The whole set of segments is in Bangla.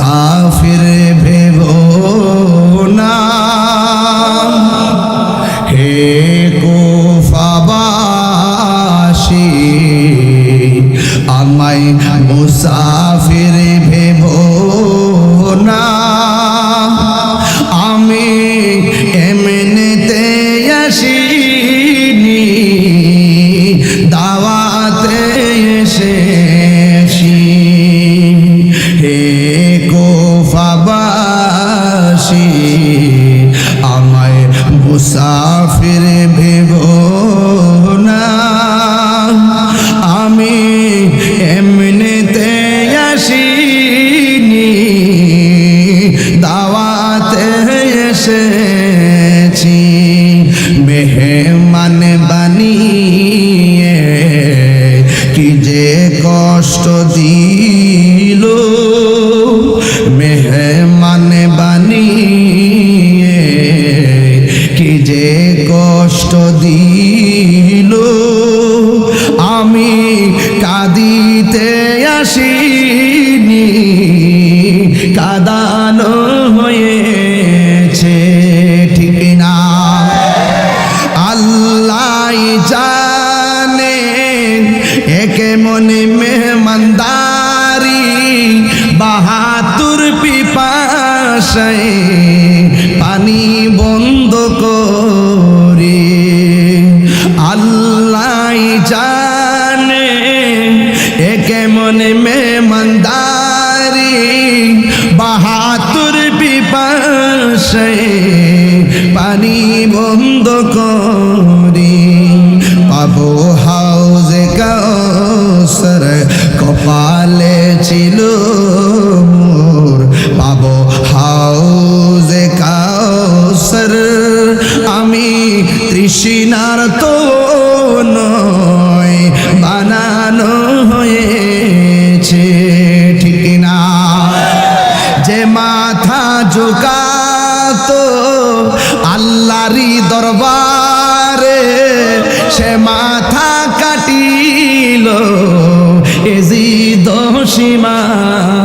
মুসাফির say পিপাসায় পানি বন্ধ করে। আল্লাহ জানে একে মনে মেহমানদারি। বাহাতুর পিপাসায় পানি বন্ধ করি। পাবো হাউজে কাউসর তৃষ্ণার তো নয়, বানানো হয়েছে ঠিক না। যে মাথা ঝুকাতো আল্লাহরি দরবারে, সে মাথা কাটিল এজিদ সীমারে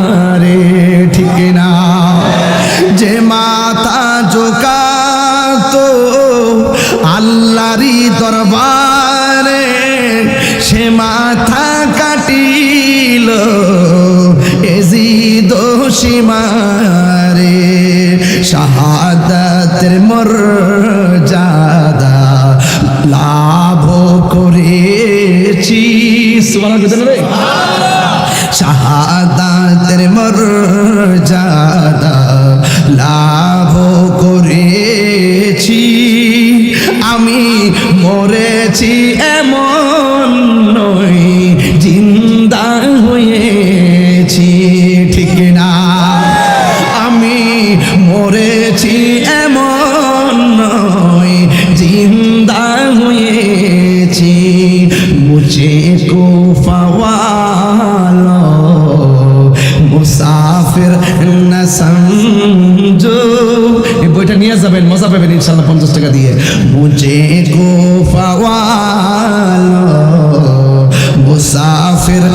মাথা কাটিল এজিদ সীমারে শাহাদাতের মর্যাদা লাভ করেছি। শাহাদাতের মর্যাদা লাভ করেছি। আমি মরেছি এমন যে কুফাওয়ালো মুসাফির না সমঝো এই বইটা নিয়ে যাবেন, মজা পাবেন ইনশাআল্লাহ পঞ্চাশ টাকা দিয়ে। মুঝে কুফাওয়ালো মুসাফির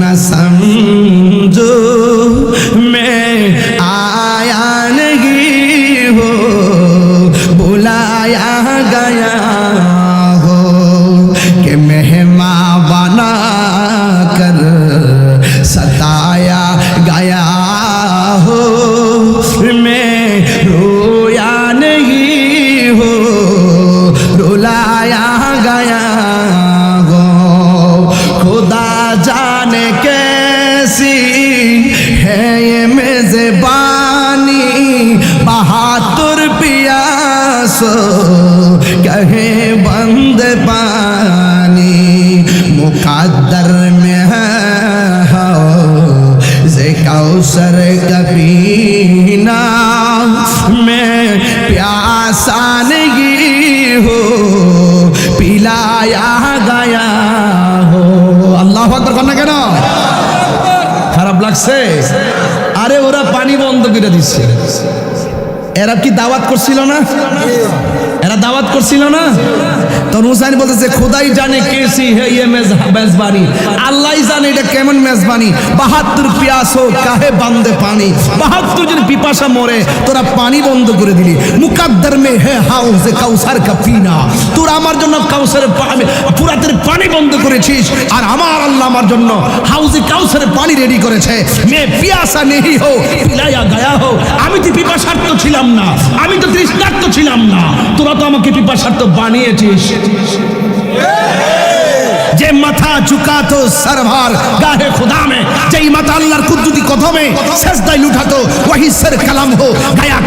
না সমঝো মে আয়া নেগি पियासो कहे बंद पानी मुकद्दर में है हो जे कौसर कभी ना मैं प्यासा नहीं हो पिलाया गया हो अल्लाह अकबर करना কেন খারাপ লাগছে আরে ওরা পানি বন্ধ করে দিচ্ছে এরা কি দাওয়াত করছিল না? এরা দাওয়াত করছিল না? তখন হুসাইন বলতেছে, খোদাই জানে কেসি হে ইয়ে মেজবানি। আল্লাহ জানে এটা কেমন মেজবানি। বাহাত্তর পিয়াস হোক, কাহে বান্দে পানি। বাহাত্তর জন পিপাসা মরে, তোরা পানি বন্ধ করে দিলি। মুকাদ্দার মে হে হাউস কাউসার কা পিনা তোরা আমার জন্য কাউসার পুরাতের পানি বন্ধ করেছিস, আর আমার আল্লাহ আমার জন্য হাউসে কাউসারের পানি রেডি করেছে। মে পিয়াসা নেহি হো, পিলাইয়া গায়া হো। আমি তো পিপাসার্থ ছিলাম না। আমি তো তৃষ্ণার্থ ছিলাম না। তোরা তো আমাকে পিপাসার্থ বানিয়েছিস। যে মাথা গাহে যেই মাথা আল্লাহর লুঠাতো কালাম হো, গায়া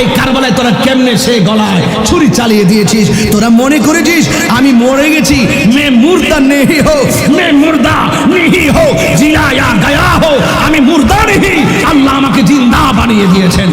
এই কারবালায় তোরা কেমনে সে গলায় ছুরি চালিয়ে দিয়েছিস? তোরা মনে করেছিস, আমি মরে গেছি? মে মুর্দা নেহি হো, মে মুর্দা নেহি হো জিয়ায়া গায়া হো, আমি মুর্দা নেহি। আল্লাহ আমাকে জিন্দা বানিয়ে দিয়েছেন।